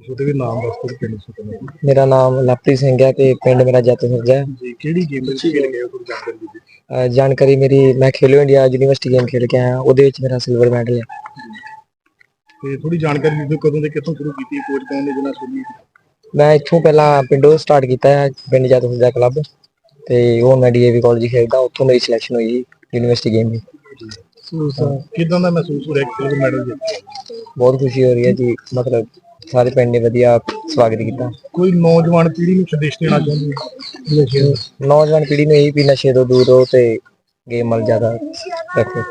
ਉਹਦੇ ਵੀ ਨਾਮ ਦੱਸ ਦਿਓ ਪਿੰਡ ਸੁਣਨ ਮੇਰਾ ਨਾਮ ਲਵਪ੍ਰੀਤ ਸਿੰਘ ਹੈ ਤੇ ਪਿੰਡ ਮੇਰਾ ਜੱਤ ਸਰਜਾ ਹੈ। ਜੀ ਕਿਹੜੀ ਗੇਮ ਵਿੱਚ ਖੇਡ ਗਏ ਹੋ? ਤੁਸੀਂ ਜਾਣਕਾਰੀ ਦਿਓ ਅਹ ਜਾਣਕਾਰੀ ਮੇਰੀ ਮੈਂ ਖੇਲੋ ਇੰਡੀਆ ਯੂਨੀਵਰਸਿਟੀ ਗੇਮ ਖੇਡ ਕੇ ਆਇਆ ਉਹਦੇ ਵਿੱਚ ਮੇਰਾ ਸਿਲਵਰ ਮੈਡਲ ਹੈ। ਤੇ ਥੋੜੀ ਜਾਣਕਾਰੀ ਦਿਓ ਕਦੋਂ ਦੇ ਕਿੱਥੋਂ ਸ਼ੁਰੂ ਕੀਤੀ ਕੋਚ ਕੌਣ ਨੇ ਜਿਹਨਾਂ ਸੁਣੀ ਮੈਂ ਇੱਥੋਂ ਪਹਿਲਾਂ ਪਿੰਡੋਂ ਸਟਾਰਟ ਕੀਤਾ ਹੈ ਪਿੰਡ ਜੱਤ ਸਰਜਾ ਕਲੱਬ ਤੇ ਉਹ ਮੈਂ ਡੀਏਵੀ ਕਾਲਜ ਖੇਡਦਾ ਉੱਥੋਂ ਮੇਰੀ ਸਿਲੈਕਸ਼ਨ ਹੋਈ ਯੂਨੀਵਰਸਿਟੀ ਗੇਮ ਦੀ। ਕਿਦਾਂ ਦਾ ਮਹਿਸੂਸ ਹੋ ਰਿਹਾ ਕਿ ਮੈਡਲ ਜਿੱਤਿਆ ਬਹੁਤ ਖੁਸ਼ੀ ਹੋ ਰਹੀ ਹੈ ਜੀ ਮਤਲਬ ਸਾਰੇ ਪਿੰਡ ਨੇ ਵਧੀਆ ਸਵਾਗਤ ਕੀਤਾ। ਕੋਈ ਨੌਜਵਾਨ ਪੀੜ੍ਹੀ ਨੂੰ ਸੰਦੇਸ਼ ਦੇਣਾ ਚਾਹੁੰਦੇ ਹੋ? ਨੌਜਵਾਨ ਪੀੜ੍ਹੀ ਨੂੰ ਇਹ ਵੀ ਨਸ਼ੇ ਤੋਂ ਦੂਰ ਰਹੋ ਤੇ ਗੇਮ ਵੱਲ ਜ਼ਿਆਦਾ ਰੱਖੋ।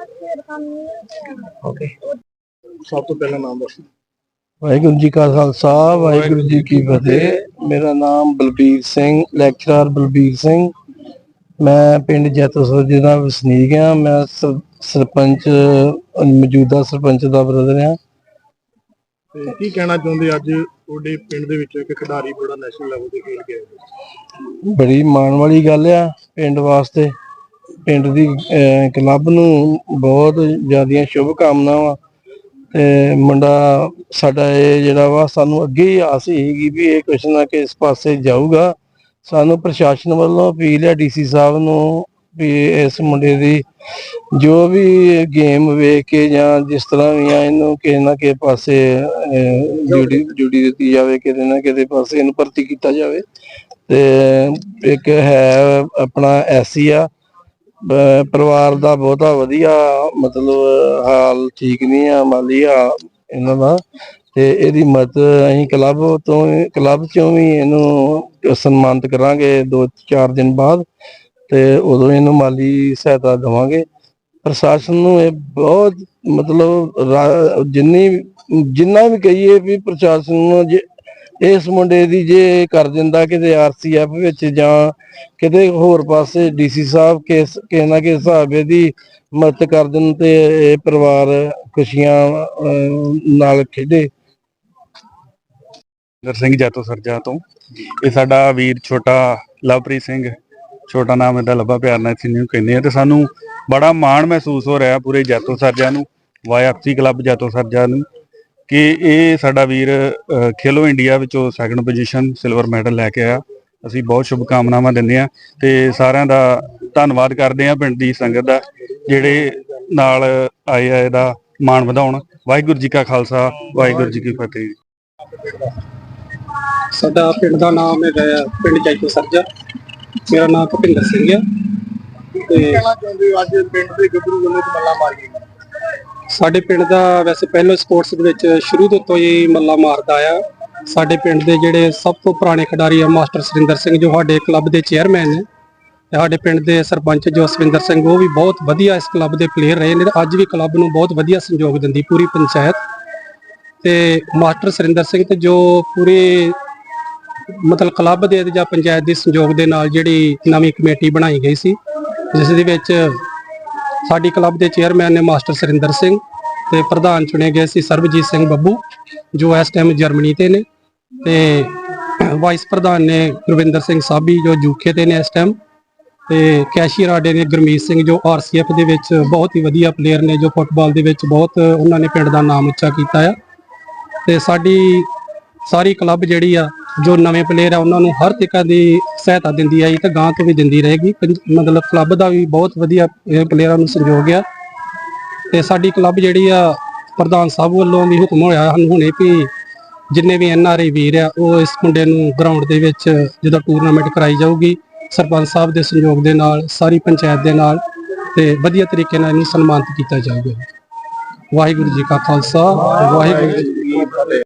ਓਕੇ ਸਭ ਤੋਂ ਪਹਿਲਾਂ ਨਾਮ ਦੱਸੋ। ਵਾਹਿਗੁਰੂ ਜੀ ਕਾ ਖਾਲਸਾ ਵਾਹਿਗੁਰੂ ਜੀ ਕੀ ਫਤਿਹ। ਮੇਰਾ ਨਾਮ ਬਲਬੀਰ ਸਿੰਘ ਲੈਕਚਰਰ ਬਲਬੀਰ ਸਿੰਘ। ਮੈਂ ਪਿੰਡ ਜੈਤੋਸਰ ਦਾ ਵਸਨੀਕ ਹਾਂ। ਮੈਂ ਸਰ- ਸਰਪੰਚ ਮੌਜੂਦਾ ਸਰਪੰਚ ਦਾ ਬ੍ਰਦਰ ਹਾਂ। ਤੇ ਕੀ ਕਹਿਣਾ ਚਾਹੁੰਦੇ ਅੱਜ ਤੁਹਾਡੇ ਪਿੰਡ ਦੇ ਵਿੱਚ ਇੱਕ ਖਿਡਾਰੀ ਬੜਾ ਨੈਸ਼ਨਲ ਲੈਵਲ ਤੇ ਖੇਡ ਗਿਆ ਬੜੀ ਮਾਣ ਵਾਲੀ ਗੱਲ ਆ ਪਿੰਡ ਵਾਸਤੇ। ਪਿੰਡ ਦੀ ਕਲੱਬ ਨੂੰ ਬਹੁਤ ਜ਼ਿਆਦੀਆਂ ਸ਼ੁਭ ਕਾਮਨਾਵਾਂ ਤੇ ਮੁੰਡਾ ਸਾਡਾ ਇਹ ਜਿਹੜਾ ਵਾ, ਸਾਨੂੰ ਅੱਗੇ ਹੀ ਆਸ ਸੀਗੀ ਵੀ ਇਹ ਕੁਛ ਨਾ ਕਿਸ ਪਾਸੇ ਜਾਊਗਾ। ਸਾਨੂੰ ਪ੍ਰਸ਼ਾਸਨ ਵੱਲੋਂ ਅਪੀਲ ਹੈ ਡੀਸੀ ਸਾਹਿਬ ਨੂੰ ਵੀ ਇਸ ਮੁੰਡੇ ਦੀ ਜੋ ਵੀ ਗੇਮ ਵੇਖ ਕੇ ਜਾਂ ਜਿਸ ਤਰ੍ਹਾਂ ਵੀ ਆ, ਇਹਨੂੰ ਕਿਸੇ ਨਾ ਕਿਸੇ ਪਾਸੇ ਡਿਊਟੀ ਡਿਊਟੀ ਦਿੱਤੀ ਜਾਵੇ, ਕਿਤੇ ਨਾ ਕਿਤੇ ਪਾਸੇ ਇਹਨੂੰ ਭਰਤੀ ਕੀਤਾ ਜਾਵੇ। ਤੇ ਇੱਕ ਹੈ ਆਪਣਾ ਐਸੀ ਆ ਪਰਿਵਾਰ ਦਾ ਬਹੁਤਾ ਵਧੀਆ ਮਤਲਬ ਹਾਲ ਠੀਕ ਨਹੀਂ ਆ ਮਾਲੀ ਆ, ਇਹਨਾਂ ਦਾ। ਤੇ ਇਹਦੀ ਮਦਦ ਅਸੀਂ ਕਲੱਬ ਤੋਂ, ਕਲੱਬ ਚੋਂ ਵੀ ਇਹਨੂੰ ਸਨਮਾਨਿਤ ਕਰਾਂਗੇ ਦੋ ਚਾਰ ਦਿਨ ਬਾਅਦ। ਤੇ ਉਦੋਂ ਇਹਨੂੰ ਮਾਲੀ ਸਹਾਇਤਾ ਦੇਵਾਂਗੇ। ਪ੍ਰਸ਼ਾਸਨ ਨੂੰ ਇਹ ਬਹੁਤ ਮਤਲਬ ਜਿੰਨੀ ਜਿੰਨਾ ਵੀ ਕਹੀਏ ਵੀ ਪ੍ਰਸ਼ਾਸਨ ਨੂੰ ਜੇ ਇਸ ਮੁੰਡੇ ਦੀ ਜੇ ਕਰ ਦਿੰਦਾ ਕਿਤੇ ਆਰਸੀਐਫ ਵਿੱਚ ਜਾਂ ਕਿਤੇ ਹੋਰ ਪਾਸੇ ਡੀਸੀ ਸਾਹਿਬ ਕਿਸ ਕਿਸੇ ਨਾ ਕਿਸੇ ਹਿਸਾਬ ਦੀ ਮਦਦ ਕਰ ਦੇਣ ਤੇ ਇਹ ਪਰਿਵਾਰ ਖੁਸ਼ੀਆਂ ਨਾਲ ਖੇਡੇ। ਦਰ ਸਿੰਘ ਜਾਤੋ ਸਰਜਾ ਤੋਂ। ਇਹ ਸਾਡਾ ਵੀਰ ਛੋਟਾ ਲਵਪ੍ਰੀਤ ਸਿੰਘ। ਛੋਟਾ ਨਾਮ ਇਹਦਾ ਲੱਭਾ ਪਿਆਰ ਨਾਲ ਅਸੀਂ ਇਹਨੂੰ ਕਹਿੰਦੇ ਆ ਤੇ ਸਾਨੂੰ ਬੜਾ ਮਾਣ ਮਹਿਸੂਸ ਹੋ ਰਿਹਾ ਪੂਰੇ ਜੈਤੋ ਸਰਜਾ ਨੂੰ ਵਾਈਐਫਸੀ ਕਲੱਬ ਜੈਤੋ ਸਰਜਾ ਨੂੰ, ਕਿ ਇਹ ਸਾਡਾ ਵੀਰ ਖੇਲੋ ਇੰਡੀਆ ਵਿੱਚੋਂ ਸੈਕੰਡ ਪੋਜੀਸ਼ਨ ਸਿਲਵਰ ਮੈਡਲ ਲੈ ਕੇ ਆਇਆ। ਅਸੀਂ ਬਹੁਤ ਸ਼ੁਭ ਕਾਮਨਾਵਾਂ ਦਿੰਦੇ ਆ ਤੇ ਸਾਰਿਆਂ ਦਾ ਧੰਨਵਾਦ ਕਰਦੇ ਆ ਪਿੰਡ ਦੀ ਸੰਗਤ ਦਾ, ਜਿਹੜੇ ਨਾਲ ਆਏ ਆ ਇਹਦਾ ਮਾਣ ਵਧਾਉਣ। ਵਾਹਿਗੁਰੂ ਜੀ ਕਾ ਖਾਲਸਾ, ਵਾਹਿਗੁਰੂ ਜੀ ਕੀ ਫਤਿਹ। ਸਾਡਾ ਪਿੰਡ ਦਾ ਨਾਮ ਹੈਗਾ ਪਿੰਡ ਜੈਤੋ ਸਰਜਾ। ਮੇਰਾ ਨਾਮ ਭੁਪਿੰਦਰ ਸਿੰਘ ਆ ਤੇ ਹੋ? ਅੱਜ ਪਿੰਡ ਦੇ ਗੱਭਰੂ ਵੱਲੋਂ ਇੱਕ ਮੱਲਾ ਮਾਰ ਗਈ। ਸਾਡੇ ਪਿੰਡ ਦਾ ਵੈਸੇ ਪਹਿਲਾਂ ਸਪੋਰਟਸ ਦੇ ਵਿੱਚ ਸ਼ੁਰੂ ਤੋਂ ਤੋਂ ਹੀ ਮੱਲਾ ਮਾਰਦਾ ਆ। ਸਾਡੇ ਪਿੰਡ ਦੇ ਜਿਹੜੇ ਸਭ ਤੋਂ ਪੁਰਾਣੇ ਖਿਡਾਰੀ ਆ ਮਾਸਟਰ ਸੁਰਿੰਦਰ ਸਿੰਘ ਜੋ ਸਾਡੇ ਕਲੱਬ ਦੇ ਚੇਅਰਮੈਨ ਨੇ ਤੇ ਸਾਡੇ ਪਿੰਡ ਦੇ ਸਰਪੰਚ ਜੋਸਵਿੰਦਰ ਸਿੰਘ ਉਹ ਵੀ ਬਹੁਤ ਵਧੀਆ ਇਸ ਕਲੱਬ ਦੇ ਪਲੇਅਰ ਰਹੇ ਨੇ ਅੱਜ ਵੀ ਕਲੱਬ ਨੂੰ ਬਹੁਤ ਵਧੀਆ ਸਹਿਯੋਗ ਦਿੰਦੀ ਪੂਰੀ ਪੰਚਾਇਤ। ਤੇ ਮਾਸਟਰ ਸੁਰਿੰਦਰ ਸਿੰਘ ਤੇ ਜੋ ਪੂਰੇ ਮਤਲਬ ਕਲੱਬ ਦੇ ਜਾਂ ਪੰਚਾਇਤ ਦੇ ਸੰਯੋਗ ਦੇ ਨਾਲ ਜਿਹੜੀ ਨਵੀਂ ਕਮੇਟੀ ਬਣਾਈ ਗਈ ਸੀ, ਜਿਸ ਦੇ ਵਿੱਚ ਸਾਡੀ ਕਲੱਬ ਦੇ ਚੇਅਰਮੈਨ ਨੇ ਮਾਸਟਰ ਸਰਿੰਦਰ ਸਿੰਘ ਤੇ ਪ੍ਰਧਾਨ ਚੁਣੇ ਗਏ ਸੀ ਸਰਬਜੀਤ ਸਿੰਘ ਬੱਬੂ, ਜੋ ਇਸ ਟਾਈਮ ਜਰਮਨੀ ਤੇ ਨੇ ਤੇ ਵਾਈਸ ਪ੍ਰਧਾਨ ਨੇ ਗੁਰਵਿੰਦਰ ਸਿੰਘ ਸਾਬੀ, ਜੋ ਯੂਕੇ ਤੇ ਨੇ ਇਸ ਟਾਈਮ ਤੇ ਕੈਸ਼ੀਅਰ ਆਡੇ ਨੇ ਗੁਰਮੀਤ ਸਿੰਘ, ਜੋ ਆਰਸੀਐਫ ਦੇ ਵਿੱਚ ਬਹੁਤ ਹੀ ਵਧੀਆ ਪਲੇਅਰ ਨੇ, ਜੋ ਫੁੱਟਬਾਲ ਦੇ ਵਿੱਚ ਬਹੁਤ ਉਹਨਾਂ ਨੇ ਪਿੰਡ ਦਾ ਨਾਮ ਉੱਚਾ ਕੀਤਾ ਆ। ਤੇ ਸਾਡੀ ਸਾਰੀ ਕਲੱਬ ਜਿਹੜੀ ਆ ਜੋ ਨਵੇਂ ਪਲੇਅਰ ਆ, ਉਹਨਾਂ ਨੂੰ ਹਰ ਤਰੀਕਾ ਦੀ ਸਹਾਇਤਾ ਦਿੰਦੀ ਆਈ ਤੇ ਗਾਂ ਤੋਂ ਵੀ ਦਿੰਦੀ ਰਹੇਗੀ। ਪੰਜ- ਮਤਲਬ ਕਲੱਬ ਦਾ ਵੀ ਬਹੁਤ ਵਧੀਆ ਇਹ ਪਲੇਅਰਾਂ ਨੂੰ ਸਹਿਯੋਗ ਆ। ਤੇ ਸਾਡੀ ਕਲੱਬ ਜਿਹੜੀ ਆ, ਪ੍ਰਧਾਨ ਸਾਹਿਬ ਵੱਲੋਂ ਵੀ ਹੁਕਮ ਹੋਇਆ ਹਨ ਹੁਣੇ ਵੀ ਜਿੰਨੇ ਵੀ ਐਨਆਰਆਈ ਵੀਰ ਆ, ਉਹ ਇਸ ਮੁੰਡੇ ਨੂੰ ਗਰਾਊਂਡ ਦੇ ਵਿੱਚ ਜਦੋਂ ਟੂਰਨਾਮੈਂਟ ਕਰਾਈ ਜਾਊਗੀ, ਸਰਪੰਚ ਸਾਹਿਬ ਦੇ ਸਹਿਯੋਗ ਦੇ ਨਾਲ, ਸਾਰੀ ਪੰਚਾਇਤ ਦੇ ਨਾਲ ਤੇ ਵਧੀਆ ਤਰੀਕੇ ਨਾਲ ਇਹਨੂੰ ਸਨਮਾਨਿਤ ਕੀਤਾ ਜਾਊਗਾ। ਵਾਹਿਗੁਰੂ ਜੀ ਕਾ ਖਾਲਸਾ, ਵਾਹਿਗੁਰੂ ਜੀ ਕੀ ਫਤਿਹ।